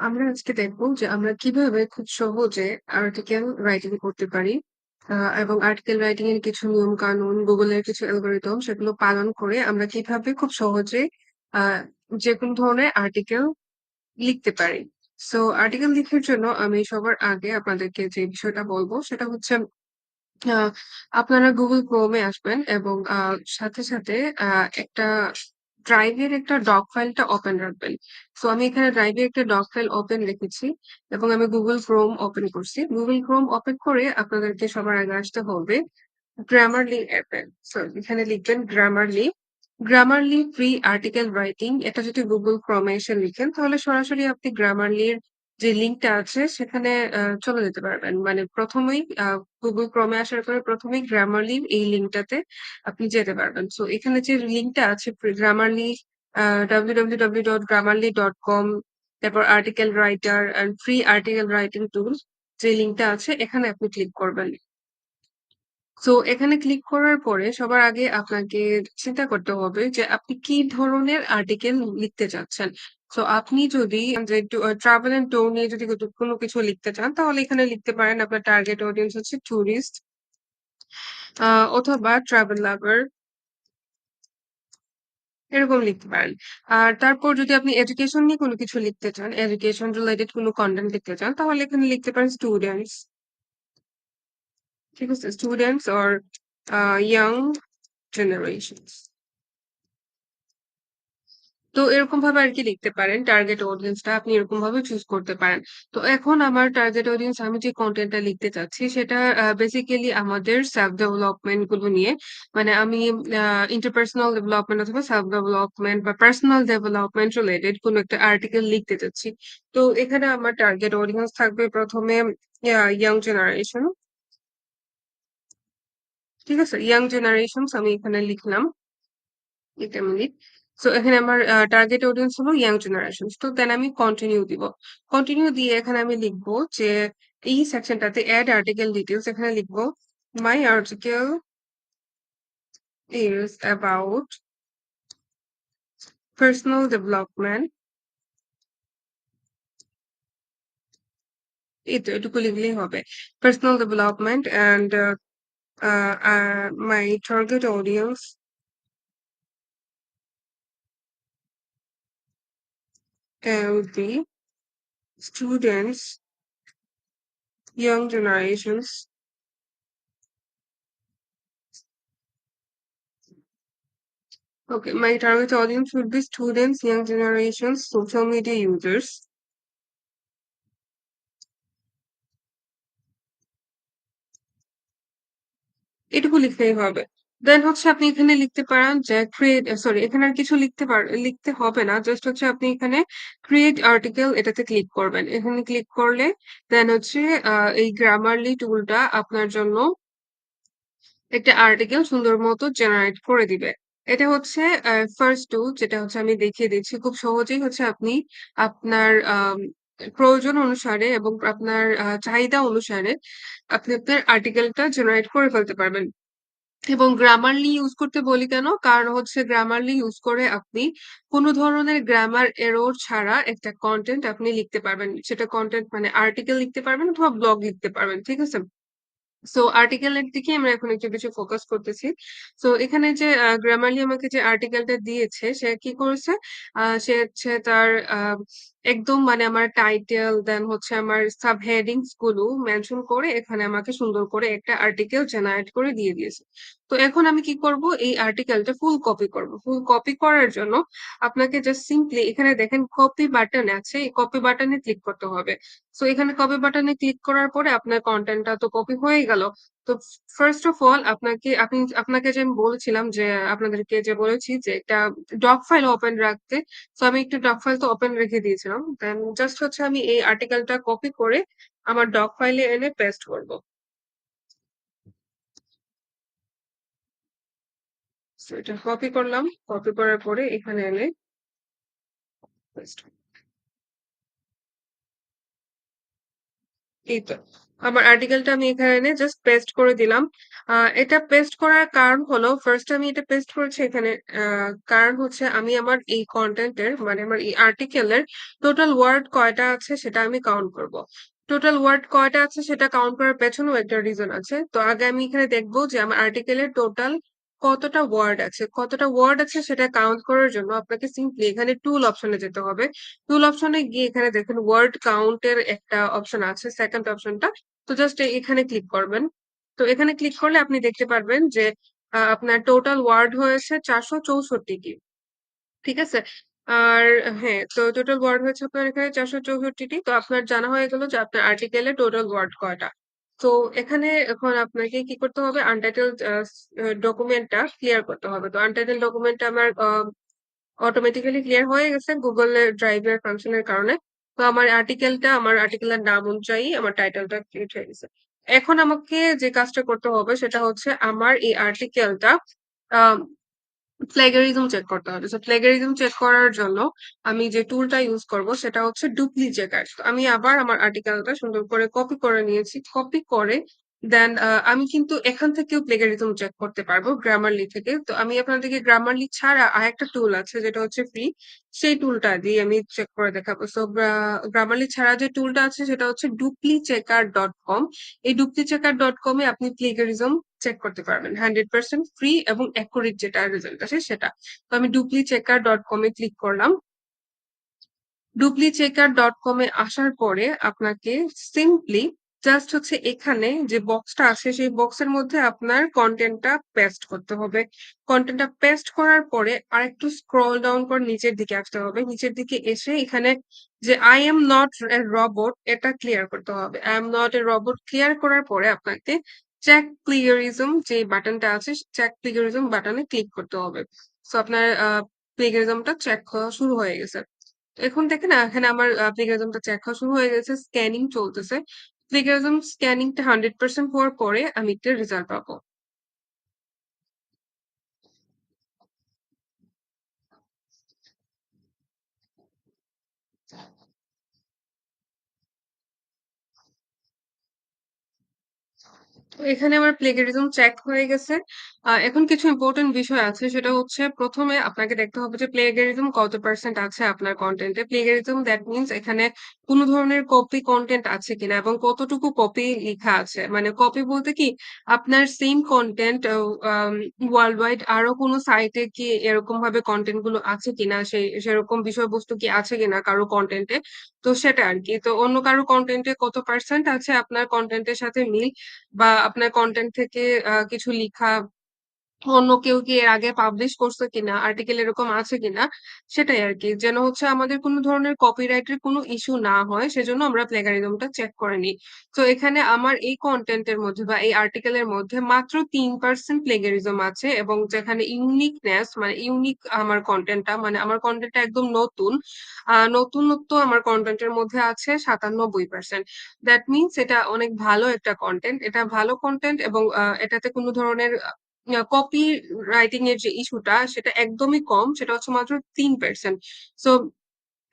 আমরা আজকে দেখব যে আমরা কীভাবে খুব সহজে আর্টিকেল রাইটিং করতে পারি। এবং আর্টিকেল রাইটিং এর কিছু নিয়ম-কানুন, Google এর কিছু অ্যালগরিদম সেগুলো পালন করে আমরা কীভাবে খুব সহজে আ যেকোনো ধরনের আর্টিকেল লিখতে পারি। সো আর্টিকেল লিখার জন্য আমি সবার আগে আপনাদেরকে যে বিষয়টা বলব সেটা হচ্ছে আপনারা Chrome এ আসবেন এবং সাথে, সাথে একটা ড্রাইভ এর একটা ডক ফাইলটা ওপেন রাখবেন। সো আমি এখানে ড্রাইভে একটা ডক ফাইল ওপেন রেখেছি এবং আমি গুগল ক্রোম ওপেন করছি। গুগল ক্রোম ওপেন করে আপনাদেরকে সবার আগে আসতে হবে গ্রামারলি অ্যাপে। সো এখানে লিখবেন Grammarly Grammarly free article writing এটা যদি গুগল ক্রমে এসে লিখেন, তাহলে সরাসরি আপনি গ্রামারলির যে লিঙ্কটা আছে সেখানে আহ, চলে যেতে পারবেন। মানে ১ম এই আ Google Chrome এ আসার পরে ১ম এই Grammarly এই লিঙ্কটাতে আপনি যেতে পারবেন। সো এখানে যে লিঙ্কটা আছে ফ্রি Grammarly আ www.grammarly.com তারপর article writer and free article writing tools যে লিঙ্কটা আছে এখানে আপনি ক্লিক করবেন। সো এখানে ক্লিক করার পরে সবার আগে আপনাকে চিন্তা করতে হবে যে আপনি কি ধরনের আর্টিকেল লিখতে চাচ্ছেন। সো আপনি যদি ট্রাভেল অ্যান্ড ট্যুর নিয়ে যদি কোনো কিছু লিখতে চান তাহলে এখানে লিখতে পারেন আপনার টার্গেট অডিয়েন্স হচ্ছে টুরিস্ট অথবা ট্রাভেল লাভার এরকম লিখতে পারেন। আর তারপর যদি আপনি এডুকেশন নিয়ে কোনো কিছু লিখতে চান, এডুকেশন রিলেটেড কোনো কনটেন্ট লিখতে চান তাহলে এখানে লিখতে পারেন স্টুডেন্টস। ঠিক আছে? Students or young generations. তো এরকমভাবে আরকি লিখতে পারেন। টার্গেট অডিয়েন্সটা আপনি এরকম ভাবে চুজ করতে পারেন। তো এখন আমার টার্গেট অডিয়েন্স আমি যে কনটেন্টটা লিখতে চাচ্ছি সেটা বেসিক্যালি আমাদের সেলফ ডেভেলপমেন্টগুলো নিয়ে। মানে আমি ইন্টারপার্সোনাল ডেভেলপমেন্ট অথবা সেলফ ডেভেলপমেন্ট বা পার্সোনাল ডেভেলপমেন্ট রিলেটেড কোনো একটা আর্টিকেল লিখতে চাচ্ছি। তো এখানে আমার টার্গেট অডিয়েন্স থাকবে ১ম এ ইয়া ইয়াং জেনারেশন। ঠিক আছে? ইয়াং জেনারেশনস আমি এখানে লিখলাম। Wait a minute. সো এখানে আমার আ টার্গেট অডিয়েন্স হলো ইয়াং জেনারেশনস। তো দেন আমি কন্টিনিউ দিব। কন্টিনিউ দিয়ে এখানে আমি লিখব যে এই সেকশনটাতে এড আর্টিকেল ডিটেইলস এখানে লিখব my article is about personal development এই তো এটুকু লিখলেই হবে। Personal development and Uh, uh, my target audience and be students, young generations, Okay, my target audience would be students, young generations, social media users. এটুকু লিখতেই হবে। দেন হচ্ছে আপনি এখানে লিখতে পারেন যে ক্রিয়েট সরি এখানে আর কিছু লিখতে পার, লিখতে হবে না। জাস্ট হচ্ছে আপনি এখানে ক্রিয়েট আর্টিকেল এটাতে ক্লিক করবেন। এখানে ক্লিক করলে দেন হচ্ছে এই গ্রামারলি টুলটা আপনার জন্য একটা আর্টিকেল সুন্দর মতো জেনারেট করে দিবে। এটা হচ্ছে ফার্স্ট টুল যেটা হচ্ছে আমি দেখিয়ে দিচ্ছি। খুব সহজেই হচ্ছে আপনি আপনার প্রয়োজন অনুসারে এবং আপনার চাহিদা অনুসারে আপনি আপনার আর্টিকেলটা জেনারেট করে ফেলতে পারবেন। এবং গ্রামারলি ইউজ করতে বলি কেন? কারণ হচ্ছে গ্রামারলি ইউজ করে আপনি কোন ধরনের গ্রামার এরর ছাড়া একটা কন্টেন্ট আপনি লিখতে পারবেন। সেটা কন্টেন্ট মানে আর্টিকেল লিখতে পারবেন অথবা ব্লগ লিখতে পারবেন। ঠিক আছে? সো আর্টিকেল এর দিকে আমরা এখন একটু বেশি ফোকাস করতেছি। সো এখানে যে গ্রামারলি আমাকে যে আর্টিকেলটা দিয়েছে, সে কি করেছে? সে হচ্ছে তার একদম মানে আমার টাইটেল দেন হচ্ছে আমার সাব হেডিংসগুলো মেনশন করে এখানে আমাকে সুন্দর করে একটা আর্টিকেল জেনারেট করে দিয়ে দিয়েছে। তো এখন আমি কি করব? এই আর্টিকেলটা ফুল কপি করব। ফুল কপি করার জন্য আপনাকে জাস্ট সিম্পলি এখানে দেখেন কপি বাটন আছে। এই কপি বাটনে ক্লিক করতে হবে। সো এখানে কপি বাটনে ক্লিক করার পরে আপনার কনটেন্টটা তো কপি হয়ে গেল। তো ফার্স্ট অফ অল আপনাকে, আপনি, আপনাকে যে আমি বলেছিলাম যে, আপনাদেরকে যে বলেছি যে একটা ডক ফাইল ওপেন রাখতে। সো আমি একটু ডক ফাইল তো ওপেন রেখে দিয়েছিলাম। দেন জাস্ট হচ্ছে আমি এই আর্টিকেলটা কপি করে আমার ডক ফাইলে এনে পেস্ট করব। এটা কপি করলাম। কপি করার পরে এখানে এনে পেস্ট এই তো। আমার আর্টিকেলটা আমি এখানে জাস্ট পেস্ট করে দিলাম। এটা পেস্ট করার কারণ হলো ফার্স্ট আমি এটা পেস্ট করেছি এখানে কারণ হচ্ছে আমি আমার এই কন্টেন্টের মানে আমার এই আর্টিকেলের টোটাল ওয়ার্ড কয়টা আছে সেটা আমি কাউন্ট করব। টোটাল ওয়ার্ড কয়টা আছে সেটা কাউন্ট করার পেছনেও একটা রিজন আছে। তো আগে আমি এখানে দেখব যে আমার আর্টিকেলের টোটাল কতটা ওয়ার্ড আছে। কতটা ওয়ার্ড আছে সেটা কাউন্ট করার জন্য আপনাকে সিম্পলি এখানে টুল অপশনে যেতে হবে। টুল অপশনে গিয়ে এখানে দেখুন ওয়ার্ড কাউন্ট এর একটা অপশন আছে, 2nd অপশনটা। তো জাস্ট এখানে ক্লিক করবেন। তো এখানে ক্লিক করলে আপনি দেখতে পারবেন যে আপনার টোটাল ওয়ার্ড হয়েছে ৪৬৪ টি। ঠিক আছে? আর হ্যাঁ, তো টোটাল ওয়ার্ড হয়েছে আপনার এখানে ৪৬৪ টি। তো আপনার জানা হয়ে গেল যে আপনার আর্টিকেল টোটাল ওয়ার্ড কয়টা। তো এখানে এখন আপনাকে কি করতে হবে আনটাইটেলড ডকুমেন্টটা ক্লিয়ার করতে হবে। তো আনটাইটেলড ডকুমেন্টটা আমার অটোমেটিক্যালি ক্লিয়ার হয়ে গেছে গুগল এর ড্রাইভ এর ফাংশন এর কারণে। তো আমার আর্টিকেলটা আমার আর্টিকেলের নাম অনুযায়ী আমার টাইটেলটা ক্রিয়েট হয়ে গেছে। এখন আমাকে যে কাজটা করতে হবে সেটা হচ্ছে আমার এই আর্টিকেলটা প্লেগারিজম চেক করতে হবে। সো প্লেগারিজম চেক করার জন্য আমি যে টুলটা ইউজ করব সেটা হচ্ছে ডুপ্লি চেকার। আমি আবার আমার আর্টিকেলটা সুন্দর করে কপি করে নিয়েছি। কপি করে দেন আ আমি কিন্তু এখান থেকেও প্লেগারিজম চেক করতে পারব গ্রামারলি থেকে। তো আমি আপনাদেরকে গ্রামারলি ছাড়া আর একটা টুল আছে, যেটা হচ্ছে ফ্রি। সেই টুলটা দিয়ে আমি চেক করে দেখাবো। সো গ্রা গ্রামারলি ছাড়া যে টুলটা আছে, সেটা হচ্ছে ডুপ্লি চেকার ডট কম এই duplichecker.com এ আপনি প্লেগারিজম চেক করতে পারবেন। 100% ফ্রি এবং অ্যাকুরেট যেটা রেজাল্ট আসে, সেটা। তো আমি duplichecker.com এ ক্লিক করলাম। duplichecker.com এ আসার পরে আপনাকে সিম্পলি জাস্ট হচ্ছে এখানে যে বক্সটা আছে, সেই বক্সের মধ্যে আপনার কনটেন্টটা পেস্ট করতে হবে। কনটেন্টটা পেস্ট করার পরে আরেকটু স্ক্রল ডাউন করে নিচের দিকে আসতে হবে। নিচের দিকে এসে এখানে যে I am not a robot, এটা ক্লিয়ার করতে হবে। I am not a robot clear করার পরে আপনাকে চেক প্লেগারিজম যে বাটনটা আছে চেক প্লেগারিজম বাটনে ক্লিক করতে হবে। সো আপনার, আ প্লেগারিজমটা চেক শুরু হয়ে গেছে। এখন দেখেন, এখানে আমার প্লেগারিজমটা চেক হওয়া শুরু হয়ে গেছে। স্ক্যানিং চলতেছে। প্লেগারিজম স্ক্যানিংটা 100% হওয়ার পরে আমি একটা রেজাল্ট পাবো। এখানে আমার প্লেগারিজম চেক হয়ে গেছে। এখন কিছু ইম্পোর্টেন্ট বিষয় আছে, সেটা হচ্ছে ১ম এ আপনাকে দেখতে হবে যে প্লেগেরিজম কত পার্সেন্ট আছে আপনার কনটেন্ট এ। প্লেগেরিজম দ্যাট মিনস এখানে কোন ধরনের কপি কনটেন্ট আছে কিনা এবং কতটুকু কপি লিখা আছে। মানে কপি বলতে কি, আপনার সেইম কনটেন্ট ওয়ার্লড ওয়াইড আরও কোন সাইটে কি এরকম ভাবে কনটেন্টগুলো আছে কিনা সেই সেরকম বিষয়বস্তু কি আছে কিনা কারও কনটেন্ট এ। তো সেটা আরকি। তো অন্য কারও কনটেন্ট এ কত পার্সেন্ট আছে আপনার কনটেন্ট এর সাথে মিল বা আপনার কনটেন্ট থেকে কিছু লিখা অন্য কেউ কি এর আগে পাবলিশ করছে কিনা, আর্টিকেল এরকম আছে কিনা সেটাই আর কি যেন হচ্ছে আমাদের কোনো ধরনের কপিরাইট এর কোন ইস্যু না হয় সেজন্য আমরা প্লেগারিজমটা চেক করে নিই। তো এখানে আমার এই কনটেন্ট এর মধ্যে বা এই আর্টিকেল এর মধ্যে মাত্র তিন পার্সেন্ট প্লেগারিজম আছে এবং যেখানে ইউনিকনেস মানে ইউনিক আমার কনটেন্টটা মানে আমার কনটেন্টটা একদম নতুন। নতুনত্ব আমার কনটেন্ট এর মধ্যে আছে ৯৭% দ্যাট মিনস এটা অনেক ভালো একটা কন্টেন্ট এটা ভালো কন্টেন্ট এবং এটাতে কোনো ধরনের কপি রাইটিং এর যে ইস্যুটা সেটা একদমই কম। সেটা হচ্ছে মাত্র তিন পার্সেন্ট সো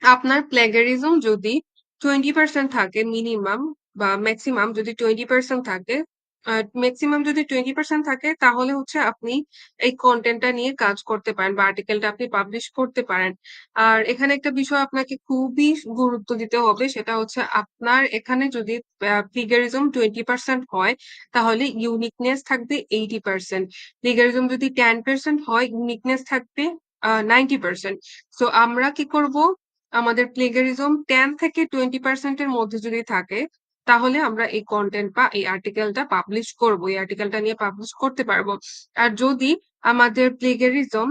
আপনার প্লেগারিজম যদি 20% থাকে মিনিমাম বা ম্যাক্সিমাম যদি 20% থাকে, আ মেক্সিমাম যদি 20% থাকে তাহলে হচ্ছে আপনি এই কনটেন্টটা নিয়ে কাজ করতে পারেন বা আর্টিকেলটা আপনি পাবলিশ করতে পারেন। আর এখানে একটা বিষয় আপনাকে খুবই গুরুত্ব দিতে হবে সেটা হচ্ছে আপনার এখানে যদি আ প্লেগারিজম 20% হয় তাহলে ইউনিকনেস থাকবে 80%। প্লেগারিজম যদি 10% হয় ইউনিকনেস থাকবে আ 90%। সো আমরা কি করব? আমাদের প্লেগারিজম টেন থেকে 20% এর মধ্যে যদি থাকে, তাহলে আমরা এই কন্টেন্ট বা এই আর্টিকেলটা পাবলিশ করব। এই আর্টিকেলটা নিয়ে পাবলিশ করতে পারব আর যদি আমাদের প্লেগারিজম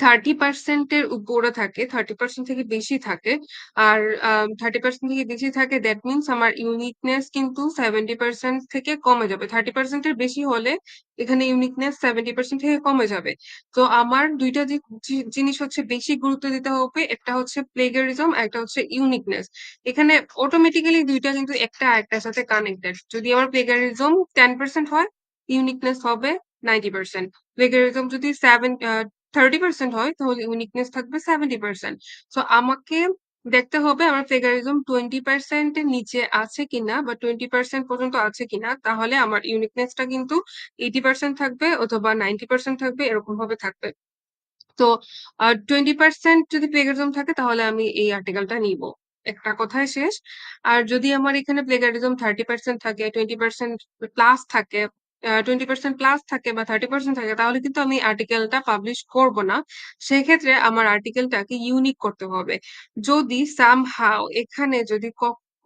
30% এর উপরে থাকে, 30% থেকে বেশি থাকে। আর আ 30% থেকে বেশি থাকে দ্যাট মিনস আমার ইউনিকনেস কিন্তু 70% থেকে কমে যাবে। 30% এর বেশি হলে এখানে ইউনিকনেস 70% থেকে কমে যাবে। তো আমার ২ টা জি জি জিনিস হচ্ছে বেশি গুরুত্ব দিতে হবে। একটা হচ্ছে প্লেগারিজম, একটা হচ্ছে ইউনিকনেস। এখানে অটোমেটিক্যালি দুইটা কিন্তু একটা আরেকটার সাথে কানেক্টেড। যদি আমার প্লেগারিজম 10% হয়, ইউনিকনেস হবে 90%। প্লেগারিজম যদি 7 আ 30% হয় তাহলে ইউনিকনেস থাকবে 70%। সো আমাকে দেখতে হবে আমার প্লেগারিজম 20% এর নিচে আছে কিনা বা 20% পর্যন্ত আছে কিনা। তাহলে আমার ইউনিকনেস টা কিন্তু 80% থাকবে অথবা 90% থাকবে এরকম ভাবে থাকবে। তো টোয়েন্টি পার্সেন্ট যদি প্লেগারিজম থাকে তাহলে আমি এই আর্টিকেলটা নিবো। একটা কথায় শেষ। আর যদি আমার এখানে প্লেগারিজম 30% থাকে, 20% প্লাস থাকে, আ 20% প্লাস থাকে বা 30% থাকে তাহলে কিন্তু আমি আর্টিকেলটা পাবলিশ করব না। সেক্ষেত্রে আমার আর্টিকেলটাকে ইউনিক করতে হবে। যদি somehow এখানে যদি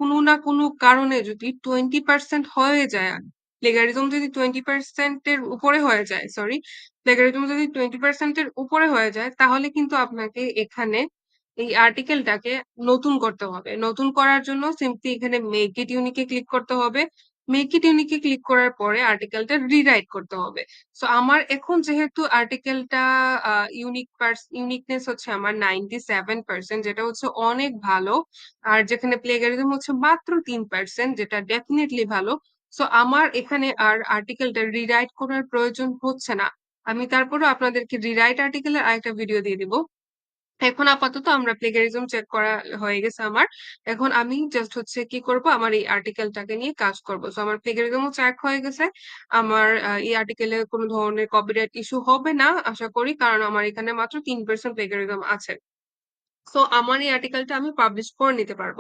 কোনো না কোনো কারণে যদি 20% হয়ে যায়, প্লেগারিজম যদি 20% এর উপরে হয়ে যায়, সরি প্লেগারিজম যদি 20% এর উপরে হয়ে যায় তাহলে কিন্তু আপনাকে এখানে এই আর্টিকেলটাকে নতুন করতে হবে। নতুন করার জন্য সিম্পলি এখানে মেক ইট ইউনিক ক্লিক করতে হবে। মেক ইট ইউনিকে ক্লিক করার পরে আর্টিকেলটা রিরাইট করতে হবে। সো আমার এখন যেহেতু আর্টিকেলটা ইউনিক ইউনিকনেস হচ্ছে আমার 97% যেটা হচ্ছে অনেক ভালো। আর যেখানে প্লেগারিজম হচ্ছে মাত্র তিন পার্সেন্ট যেটা ডেফিনেটলি ভালো। সো আমার এখানে আর আর্টিকেলটা রিরাইট করার প্রয়োজন হচ্ছে না। আমি তারপরেও আপনাদেরকে রিরাইট আর্টিকেল এর আরেকটা ভিডিও দিয়ে দিব। এখন আপাতত আমরা প্লেগারিজম চেক করা হয়ে গেছে আমার। এখন আমি জাস্ট হচ্ছে কি করব? আমার এই আর্টিকেলটাকে নিয়ে কাজ করব। সো আমার প্লেগারিজম চেক হয়ে গেছে। আমার এই আর্টিকেলে কোনো ধরনের কপিরাইট ইস্যু হবে না, আশা করি। কারণ আমার এখানে মাত্র তিন পার্সেন্ট প্লেগারিজম আছে। সো আমার এই আর্টিকেলটা আমি পাবলিশ করে নিতে পারব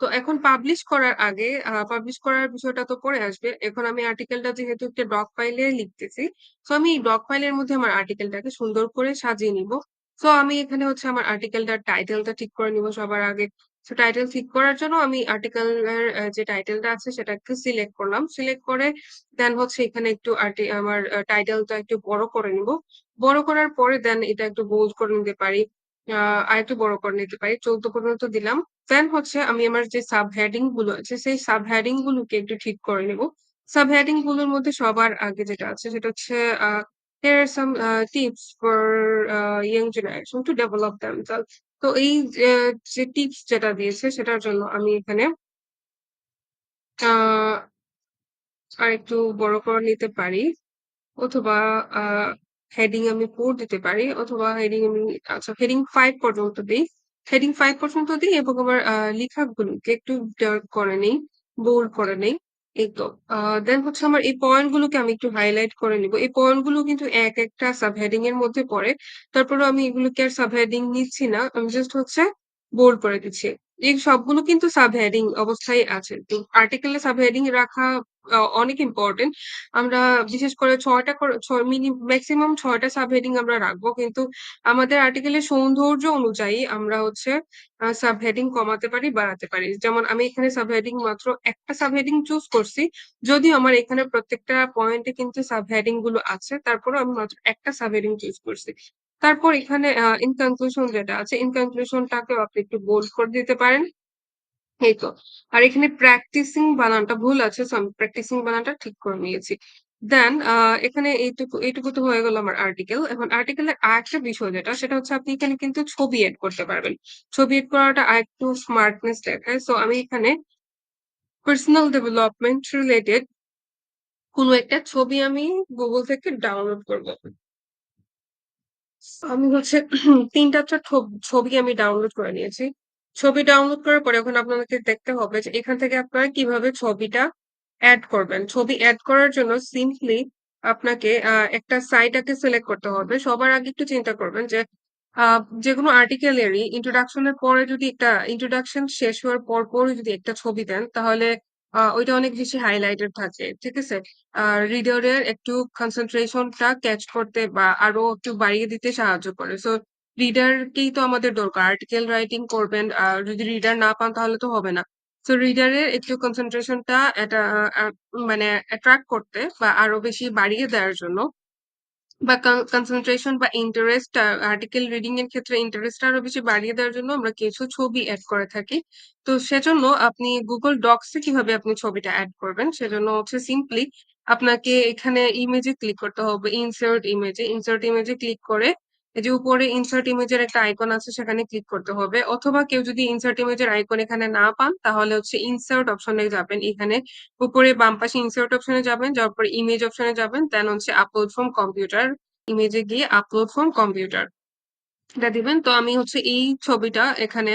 তো, এখন পাবলিশ করার আগে পাবলিশ করার বিষয়টা তো পরে আসবে। এখন আমি আর্টিকেলটা যেহেতু একটা ডক ফাইলে লিখতেছি। তো আমি এই ডক ফাইলের মধ্যে আমার আর্টিকেলটাকে সুন্দর করে সাজিয়ে নিব। সো আমি এখানে হচ্ছে আমার আর্টিকেলটার টাইটেলটা ঠিক করে নিব সবার আগে। সো টাইটেল ঠিক করার জন্য আমি আর্টিকেলের এ যে টাইটেলটা আছে সেটা একটু সিলেক্ট করলাম। সিলেক্ট করে দেন হচ্ছে এখানে একটু আমার টাইটেলটা একটু বড় করে নিব। বড় করার পরে দেন এটা একটু বোল্ড করে নিতে পারি। আ আরেকটু বড় করে নিতে পারি। ১৪ পর্যন্ত দিলাম। দেন হচ্ছে আমি আমার যে সাব হেডিংগুলো আছে, সেই সাব হেডিং গুলোকে একটু ঠিক করে নিব। সাব হেডিংগুলোর মধ্যে সবার আগে যেটা আছে সেটা হচ্ছে uh here are some uh tips for uh young generation to develop themselves তো এই যে, টিপস যেটা দিয়েছে সেটার জন্য আমি এখানে আ আরেকটু বড় করে নিতে পারি। অথবা হেডিং আমি 4 দিতে পারি অথবা হেডিং আমি আচ্ছা হেডিং 5 পর্যন্ত দেই। হেডিং 5 পর্যন্ত দেই এবং আমার আ লেখাগুলোকে একটু ডার্ক করে নেই, বোল্ড করে নেই। এই তো। দেন হচ্ছে আমার এই পয়েন্ট গুলোকে আমি একটু হাইলাইট করে নিব। এই পয়েন্টগুলো কিন্তু একেকটা সাব হেডিং এর মধ্যে পড়ে। তারপরে আমি এগুলোকে আর সাব হেডিং নিচ্ছি না। আমি জাস্ট হচ্ছে বোল্ড করে দিচ্ছি। এই সবগুলো কিন্তু সাব হেডিং অবস্থায় আছে। তো আর্টিকেল এ সাব হেডিং রাখা অনেক ইম্পোর্টেন্ট। আমরা বিশেষ করে ৬ টা করে ৬ মিনি মেক্সিমাম ৬ টা সাব হেডিং আমরা রাখব। কিন্তু আমাদের আর্টিকেলের সৌন্দর্য অনুযায়ী আমরা হচ্ছে সাব হেডিং কমাতে পারি, বাড়াতে পারি। যেমন আমি এখানে সাব হেডিং মাত্র একটা সাব হেডিং চুজ করছি। যদিও আমার এখানে প্রত্যেকটা পয়েন্টে কিন্তু সাব হেডিংগুলো আছে। তারপরেও আমি মাত্র একটা সাব হেডিং চুজ করছি। তারপর এখানে আ ইন কনক্লুশন যেটা আছে, ইন কনক্লুশন টাকেও আপনি একটু বোল্ড করে দিতে পারেন। এই তো। আর এখানে প্র্যাকটিসিং বানানটা ভুল আছে। সো আমি প্র্যাকটিসিং বানানটা ঠিক করে নিয়েছি। দেন এখানে এইটুকু এইটুকু তো হয়ে গেল আমার আর্টিকেল। এখন আর্টিকেলের আরেকটা বিষয় যেটা, সেটা হচ্ছে আপনি এখানে কিন্তু ছবি এড করতে পারবেন। ছবি এড করাটা আরেকটু স্মার্টনেস দেখায়। সো আমি এখানে পার্সোনাল ডেভেলপমেন্ট রিলেটেড কোন একটা ছবি আমি গুগল থেকে ডাউনলোড করব। আমি হচ্ছে ৩ টা ৪ ছবি আমি ডাউনলোড করে নিয়েছি। ছবি ডাউনলোড করার পরে এখন আপনাদেরকে দেখতে হবে যে এখান থেকে আপনারা কীভাবে ছবিটা এড করবেন। ছবি এড করার জন্য সিম্পলি আপনাকে একটা সাইট সিলেক্ট করতে হবে। সবার আগে একটু চিন্তা করবেন যে আ যেকোনো আর্টিকেলেরই ইন্ট্রোডাকশন এর পরে যদি একটা ইন্ট্রোডাকশন শেষ হওয়ার পর, পরই যদি একটা ছবি দেন তাহলে ওইটা অনেক বেশি হাইলাইটেড থাকে। ঠিক আছে? রিডারের একটু কনসেনট্রেশন টা ক্যাচ করতে বা আরও একটু বাড়িয়ে দিতে সাহায্য করে। সো রিডারকেই তো আমাদের দরকার। আর্টিকেল রাইটিং করবেন। আর যদি রিডার না পান তাহলে তো হবে না। সো রিডারের একটু কনসেনট্রেশন টা এটা আ মানে অ্যাট্রাক্ট করতে বা আরও বেশি বাড়িয়ে দেওয়ার জন্য বা কন কনসেনট্রেশন বা ইন্টারেস্ট আর্টিকেল রিডিং এর ক্ষেত্রে ইন্টারেস্ট আরও বেশি বাড়িয়ে দেওয়ার জন্য আমরা কিছু ছবি অ্যাড করে থাকি। তো সেজন্য আপনি গুগল এ কীভাবে আপনি ছবিটা অ্যাড করবেন? সেজন্য হচ্ছে সিম্পলি আপনাকে এখানে ইমেজে ক্লিক করতে হবে। ইনসার্ট ইমেজে, ইনসার্ট ইমেজে ক্লিক করে এই যে উপরে ইনসার্ট ইমেজের একটা আইকন আছে, সেখানে ক্লিক করতে হবে। অথবা কেউ যদি ইনসার্ট ইমেজের আইকন এখানে না পান, তাহলে হচ্ছে ইনসার্ট অপশনে যাবেন। এখানে উপরে বাম পাশে ইনসার্ট অপশনে যাবেন। যাওয়ার পরে ইমেজ অপশনে যাবেন। দেন হচ্ছে আপলোড ফ্রম কম্পিউটার। ইমেজে গিয়ে আপলোড ফ্রম কম্পিউটার। এটা দিবেন। তো আমি হচ্ছে এই ছবিটা এখানে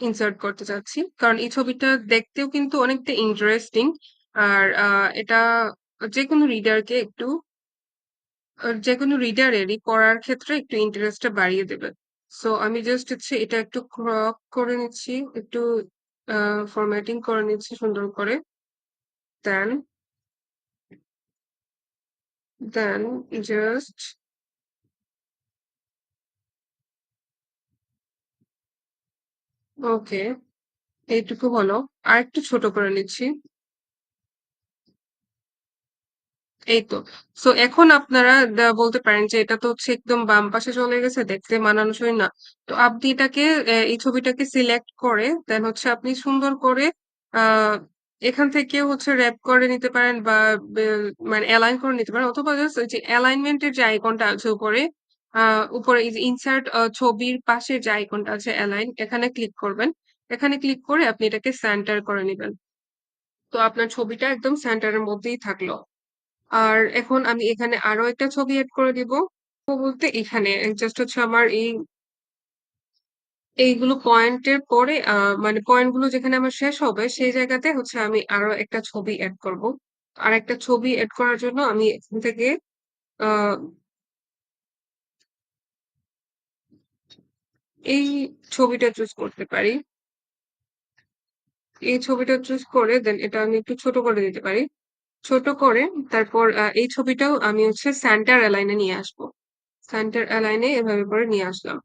ইনসার্ট করতে চাচ্ছি। কারণ এই ছবিটা দেখতেও কিন্তু অনেকটা ইন্টারেস্টিং। আর এটা যেকোনো রিডারকে একটু যেকোনো রিডারেরই পড়ার ক্ষেত্রে একটু ইন্টারেস্টটা বাড়িয়ে দেবে। সো আমি জাস্ট হচ্ছে এটা একটু ক্রপ করে নিচ্ছি। একটু, আ ফরম্যাটিং করে নিচ্ছি সুন্দর করে। Then then just okay. এইটুকু হলো। আরেকটু ছোট করে নিচ্ছি। এই তো। সো এখন আপনারা বলতে পারেন যে এটা তো হচ্ছে একদম বাম পাশে চলে গেছে, দেখতে মানানসই না। তো আপনি এটাকে এই ছবিটাকে সিলেক্ট করে দেন হচ্ছে আপনি সুন্দর করে আ এখান থেকে হচ্ছে র‍্যাপ করে নিতে পারেন বা মানে এলাইন করে নিতে পারেন। অথবা জাস্ট যে অ্যালাইনমেন্ট এর যে আইকনটা আছে উপরে, আ উপরে ইনসার্ট ছবির পাশে যে আইকনটা আছে এলাইন এখানে ক্লিক করবেন। এখানে ক্লিক করে আপনি এটাকে সেন্টার করে নেবেন তো আপনার ছবিটা একদম সেন্টার এর মধ্যেই থাকল। আর এখন আমি এখানে আরও একটা ছবি এড করে দিব। বলতে এখানে জাস্ট হচ্ছে আমার এই, এইগুলো পয়েন্টের পরে মানে পয়েন্টগুলো যেখানে আমার শেষ হবে, সেই জায়গাতে হচ্ছে আমি আরও একটা ছবি এড করব। আর একটা ছবি এড করার জন্য আমি এখান থেকে এই ছবিটা চুজ করতে পারি। এই ছবিটা চুজ করে দেন এটা আমি একটু ছোট করে দিতে পারি। ছোট করে, তারপর এই ছবিটাও আমি হচ্ছে সেন্টার অ্যালাইন নিয়ে আসব। সেন্টার অ্যালাইন এভাবে করে নিয়ে আসলাম।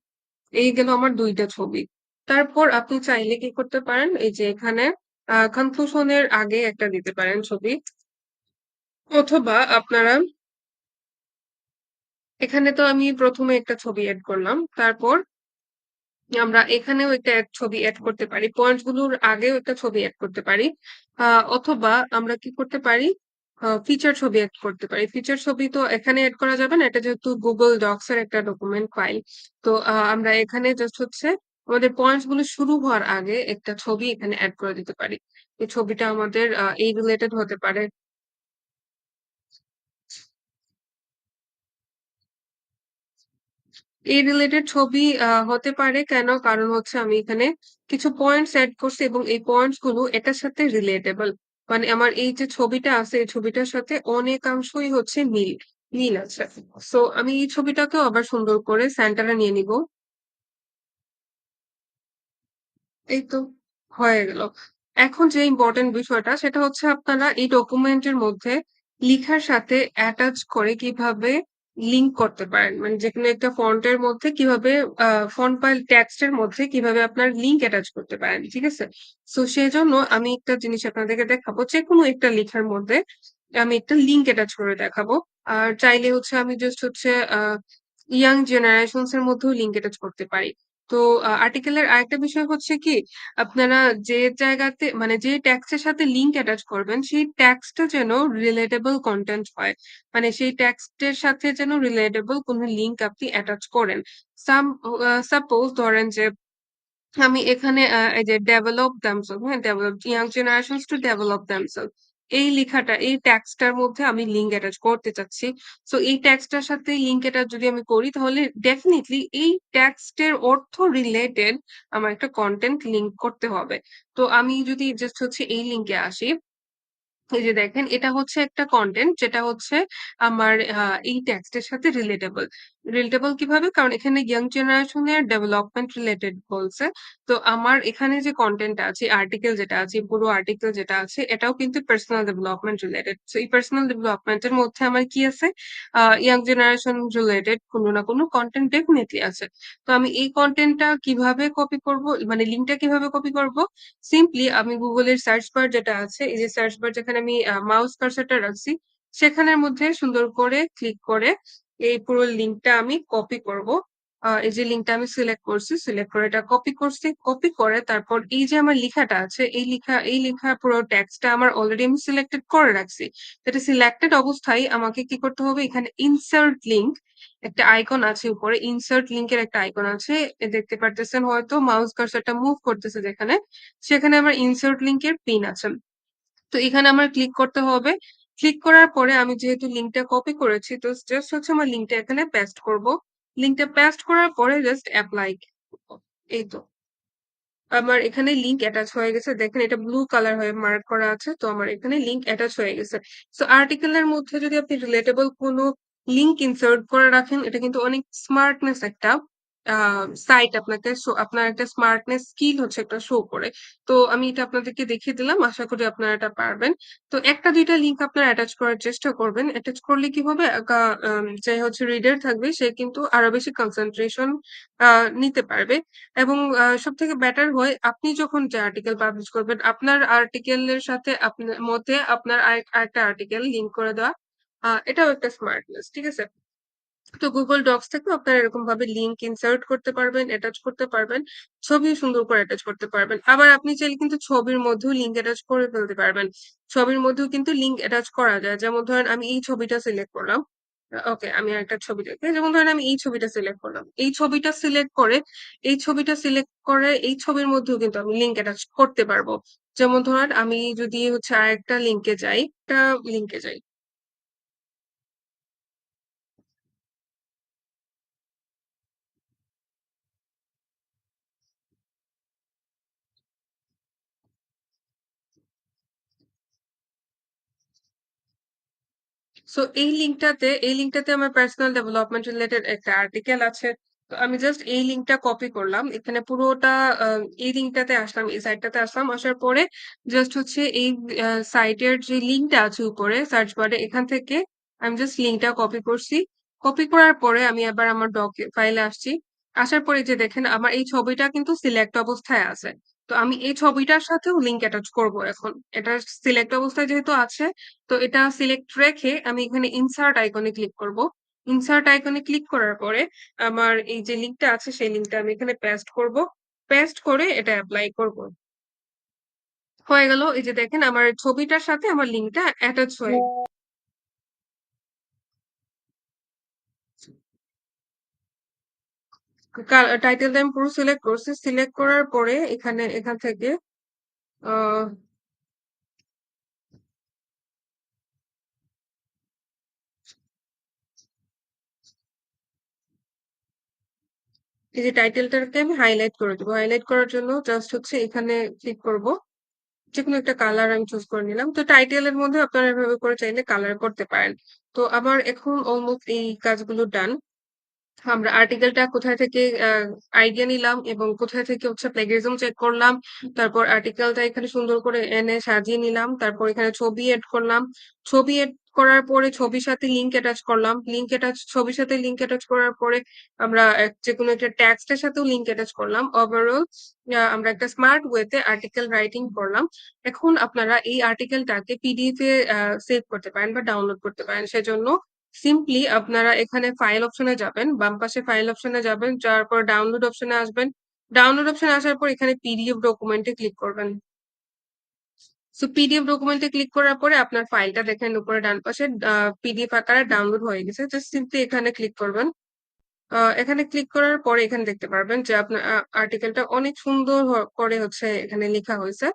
এই গেল আমার দুইটা ছবি। তারপর আপনি চাইলে কি করতে পারেন? এই যে এখানে, আ কনক্লুশন আগে একটা দিতে পারেন ছবি। অথবা আপনারা এখানে তো আমি প্রথমে একটা ছবি এড করলাম। তারপর আমরা এখানেও একটা ছবি এড করতে পারি। পয়েন্টগুলোর আগেও একটা ছবি এড করতে পারি। অথবা আমরা কি করতে পারি? ফিচার ছবি এড করতে পারি। ফিচার ছবি তো এখানে এড করা যাবে না। এটা যেহেতু গুগল Docs এর একটা ডকুমেন্ট ফাইল। তো আমরা এখানে জাস্ট হচ্ছে আমাদের পয়েন্টসগুলো শুরু হওয়ার আগে একটা ছবি এখানে এড করে দিতে পারি। এই ছবিটা আমাদের এই রিলেটেড হতে পারে। এই রিলেটেড ছবি হতে পারে কেন? কারণ হচ্ছে আমি এখানে কিছু পয়েন্টস এড করছি এবং এই পয়েন্টসগুলো এটার সাথে রিলেটেবল। মানে আমার এই যে ছবিটা আছে, এই ছবিটার সাথে অনেকাংশই হচ্ছে নীল নীল আছে। সো আমি এই ছবিটাকেও আবার সুন্দর করে সেন্টারে নিয়ে নিব এই তো হয়ে গেল। এখন যে ইম্পর্টেন্ট বিষয়টা সেটা হচ্ছে আপনারা এই ডকুমেন্টের মধ্যে লিখার সাথে অ্যাটাচ করে কীভাবে লিঙ্ক করতে পারেন। মানে যেকোনো একটা ফন্টের মধ্যে কীভাবে ফন্ট বা টেক্সট এর মধ্যে কীভাবে আপনার লিঙ্ক অ্যাটাচ করতে পারেন। ঠিক আছে? সো জন্য আমি একটা জিনিস আপনাদেরকে দেখাবো। যে কোনো একটা লেখার মধ্যে আমি একটা লিঙ্ক অ্যাটাচ করে দেখাবো। আর চাইলে হচ্ছে আমি জাস্ট হচ্ছে ইয়াং জেনারেশনস এর মধ্যেও লিঙ্ক অ্যাটাচ করতে পারি। তো আ আর্টিকেল এর আরেকটা বিষয় হচ্ছে কি, আপনারা যে জায়গাতে মানে যে টেক্সট এর সাথে লিঙ্ক অ্যাটাচ করবেন, সেই টেক্সট টা যেন রিলেটেবল কনটেন্ট হয়। মানে সেই টেক্সট এর সাথে যেন রিলেটেবল কোন লিঙ্ক আপনি অ্যাটাচ করেন। সাম সাপোজ ধরেন যে আমি এখানে আ এই যে ডেভেলপ themselves হ্যাঁ? Develop young generations to develop themselves এই লিখাটা, এই টেক্সটটার মধ্যে আমি লিঙ্ক অ্যাটাচ করতে চাচ্ছি। সো এই টেক্সটটার সাথে লিঙ্ক অ্যাটাচ যদি আমি করি, তাহলে ডেফিনেটলি এই টেক্সটের অর্থ রিলেটেড আমার একটা কন্টেন্ট লিঙ্ক করতে হবে। তো আমি যদি জাস্ট হচ্ছে এই লিঙ্কে আসি, এই যে দেখেন, এটা হচ্ছে একটা কন্টেন্ট যেটা হচ্ছে আমার এই টেক্সট এর সাথে রিলেটেবল। রিলেটেবল কীভাবে? কারণ এখানে ইয়াং জেনারেশন এর ডেভেলপমেন্ট রিলেটেড বলছে। তো আমার এখানে যে কন্টেন্ট আছে, আর্টিকেল যেটা আছে, পুরো আর্টিকেল যেটা আছে এটাও কিন্তু পার্সোনাল ডেভেলপমেন্ট রিলেটেড। সো এই পার্সোনাল ডেভেলপমেন্ট এর মধ্যে আমার কি আছে? ইয়াং জেনারেশন রিলেটেড কোন না কোন কন্টেন্ট ডেফিনিটলি আছে। তো আমি এই কনটেন্ট টা কীভাবে কপি করব? মানে লিঙ্কটা কীভাবে কপি করব? সিম্পলি আমি এর সার্চ বার যেটা আছে, এই যে সার্চ বার যেখানে আমি মাউস কার্সরটা রাখছি, সেখানের মধ্যে সুন্দর করে ক্লিক করে এই পুরো লিঙ্কটা আমি কপি করব। এই যে লিঙ্কটা আমি সিলেক্ট করছি, সিলেক্ট করে এটা কপি করছি। কপি করে তারপর এই যে আমার লিখাটা আছে, এই লিখা এই লিখা পুরো টেক্সটটা আমার অলরেডি আমি সিলেক্টেড করে রাখছি। এটা সিলেক্টেড অবস্থায় আমাকে কি করতে হবে? এখানে ইনসার্ট লিঙ্ক একটা আইকন আছে উপরে। ইনসার্ট লিঙ্ক এর একটা আইকন আছে। দেখতে পারতেছেন হয়তো মাউস কার্সরটা মুভ করতেছে যেখানে, সেখানে আমার ইনসার্ট লিঙ্ক এর পিন আছে। তো এখানে আমার ক্লিক করতে হবে। ক্লিক করার পরে আমি যেহেতু লিঙ্কটা কপি করেছি তো জাস্ট হচ্ছে আমার লিঙ্কটা এখানে পেস্ট করব। লিঙ্কটা পেস্ট করার পরে জাস্ট অ্যাপ্লাই এই তো। আমার এখানে লিঙ্ক অ্যাটাচ হয়ে গেছে। দেখেন এটা ব্লু কালার হয়ে মার্ক করা আছে। তো আমার এখানে লিঙ্ক অ্যাটাচ হয়ে গেছে। সো আর্টিকেল এর মধ্যে যদি আপনি রিলেটেবল কোনো লিঙ্ক ইনসার্ট করে রাখেন, এটা কিন্তু অনেক স্মার্টনেস একটা সাইট আপনাকে আপনার একটা স্মার্টনেস স্কিল হচ্ছে একটা শো করে। তো আমি এটা আপনাদেরকে দেখিয়ে দিলাম। আশা করি আপনারা এটা পারবেন। তো ১ টা ২ লিঙ্ক আপনারা অ্যাটাচ করার চেষ্টা করবেন। অ্যাটাচ করলে কি হবে? যে হচ্ছে রিডার থাকবে সে কিন্তু আরও বেশি কনসেন্ট্রেশন নিতে পারবে। এবং সব থেকে বেটার হয় আপনি যখন যে আর্টিকেল পাবলিশ করবেন, আপনার আর্টিকেল এর সাথে আপনার মধ্যে আপনার আরেক আরেকটা আর্টিকেল লিঙ্ক করে দেওয়া। এটাও একটা স্মার্টনেস। ঠিক আছে? তো Google Docs থেকেও আপনারা এরকম ভাবে লিঙ্ক ইনসার্ট করতে পারবেন, অ্যাটাচ করতে পারবেন। ছবি সুন্দর করে অ্যাটাচ করতে পারবেন। আবার আপনি চাইলে কিন্তু ছবির মধ্যেও লিঙ্ক অ্যাটাচ করে ফেলতে পারবেন। ছবির মধ্যেও কিন্তু লিঙ্ক অ্যাটাচ করা যায়। যেমন ধরেন আমি এই ছবিটা সিলেক্ট করলাম। ওকে আমি আরেকটা ছবি দেখি। যেমন ধরেন আমি এই ছবিটা সিলেক্ট করলাম। এই ছবিটা সিলেক্ট করে এই ছবিটা সিলেক্ট করে এই ছবির মধ্যেও কিন্তু আমি লিঙ্ক অ্যাটাচ করতে পারব যেমন ধরেন আমি যদি হচ্ছে আরেকটা লিঙ্কে যাই, একটা লিঙ্কে যাই। সো এই লিঙ্কটাতে এই লিঙ্কটাতে আমার পার্সোনাল ডেভেলপমেন্ট রিলেটেড একটা আর্টিকেল আছে। তো আমি জাস্ট এই লিঙ্কটা কপি করলাম। এখানে পুরোটা এই লিঙ্কটাতে আসলাম, এই সাইটটাতে আসলাম। আসার পরে জাস্ট হচ্ছে এই সাইটের যে লিঙ্কটা আছে উপরে সার্চ বারে এখান থেকে আমি জাস্ট লিঙ্কটা কপি করছি। কপি করার পরে আমি আবার আমার ডক ফাইলে আসছি। আসার পরে যে দেখেন আমার এই ছবিটা কিন্তু সিলেক্ট অবস্থায় আছে। তো আমি এই ছবিটার সাথেও লিঙ্ক অ্যাটাচ করব এখন। এটা সিলেক্ট অবস্থায় যেহেতু আছে, তো এটা সিলেক্ট রেখে আমি এখানে ইনসার্ট আইকনে ক্লিক করব। ইনসার্ট আইকনে ক্লিক করার পরে আমার এই যে লিঙ্কটা আছে, সেই লিঙ্কটা আমি এখানে পেস্ট করব। পেস্ট করে এটা অ্যাপ্লাই করব। হয়ে গেল। এই যে দেখেন, আমার ছবিটার সাথে আমার লিঙ্কটা অ্যাটাচ হয়ে টাইটেলটা আমি পুরো সিলেক্ট করছি। সিলেক্ট করার পরে এখানে, এখান থেকে এই যে টাইটেলটাকে আমি হাইলাইট করে দেবো হাইলাইট করার জন্য জাস্ট হচ্ছে এখানে ক্লিক করব। যেকোনো একটা কালার আমি চুজ করে নিলাম। তো টাইটেল এর মধ্যে আপনারা এভাবে করে চাইলে কালার করতে পারেন। তো আমার এখন অলমোস্ট এই কাজগুলো ডান। আমরা আর্টিকেলটা কোথায় থেকে আইডিয়া নিলাম এবং কোথায় থেকে হচ্ছে প্লেগেরিজম চেক করলাম। তারপর আর্টিকেলটা এখানে সুন্দর করে এনে সাজিয়ে নিলাম। তারপর এখানে ছবি এড করলাম। ছবি এড করার পরে ছবির সাথে লিঙ্ক অ্যাটাচ করলাম। লিঙ্ক অ্যাটাচ ছবির সাথে লিঙ্ক অ্যাটাচ করার পরে আমরা এক, যেকোনো একটা টেক্সট এর সাথেও লিঙ্ক অ্যাটাচ করলাম। ওভারঅল আমরা একটা স্মার্ট ওয়ে তে আর্টিকেল রাইটিং করলাম। এখন আপনারা এই আর্টিকেলটাকে পিডিএফ এ সেভ করতে পারেন বা ডাউনলোড করতে পারেন। সেজন্য সিম্পলি আপনারা এখানে ফাইল অপশন যাবেন। বাম পাশে ফাইল অপশন যাবেন। যাওয়ার পর ডাউনলোড অপশন আসবেন। ডাউনলোড অপশন আসার পর এখানে পিডিএফ ডকুমেন্ট ক্লিক করবেন। সো পিডিএফ ডকুমেন্ট ক্লিক করার পরে আপনার ফাইলটা দেখেন উপরে ডান পাশে পিডিএফ আকারে ডাউনলোড হয়ে গেছে। জাস্ট সিম্পলি এখানে ক্লিক করবেন। এখানে ক্লিক করার পরে এখানে দেখতে পারবেন যে আপনার আর্টিকেলটা অনেক সুন্দর করে হচ্ছে এখানে লেখা হইছে।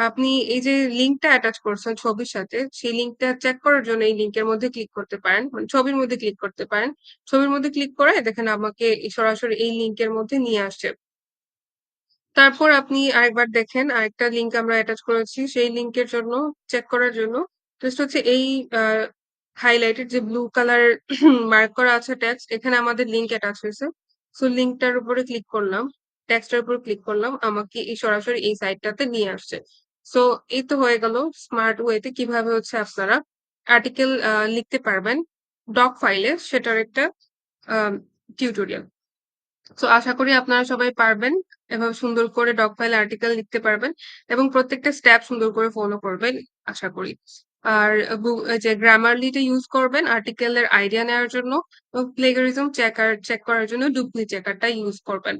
আপনি এই যে লিঙ্কটা অ্যাটাচ করছেন ছবির সাথে, সেই লিঙ্কটা চেক করার জন্য এই লিঙ্কের মধ্যে ক্লিক করতে পারেন। মানে ছবির মধ্যে ক্লিক করতে পারেন। ছবির মধ্যে ক্লিক করে দেখেন আমাকে সরাসরি এই লিঙ্কের মধ্যে নিয়ে আসছে। তারপর আপনি আরেকবার দেখেন আরেকটা লিঙ্ক আমরা অ্যাটাচ করেছি। সেই লিঙ্কের জন্য চেক করার জন্য জাস্ট হচ্ছে এই হাইলাইটেড যে ব্লু কালার মার্ক করা আছে টেক্সট এখানে আমাদের লিঙ্ক অ্যাটাচ হয়েছে সো লিঙ্কটার উপরে ক্লিক করলাম। টেক্সটের উপর ক্লিক করলাম। আমাকে এই সরাসরি এই সাইটটাতে নিয়ে আসছে। সো এই তো হয়ে গেল স্মার্ট ওয়েতে কীভাবে হচ্ছে আপনারা আর্টিকেল লিখতে পারবেন ডক ফাইলে সেটার একটা টিউটোরিয়াল। সো আশা করি আপনারা সবাই পারবেন। এভাবে সুন্দর করে ডক ফাইলে আর্টিকেল লিখতে পারবেন এবং প্রত্যেকটা স্টেপ সুন্দর করে ফলো করবেন, আশা করি। আর যে গ্রামারলি টা ইউস করবেন আর্টিকেলের আইডিয়া নেওয়ার জন্য প্লেগারিজম চেকার চেক করার জন্য ডুপ্লি চেকার টা ইউস করবেন।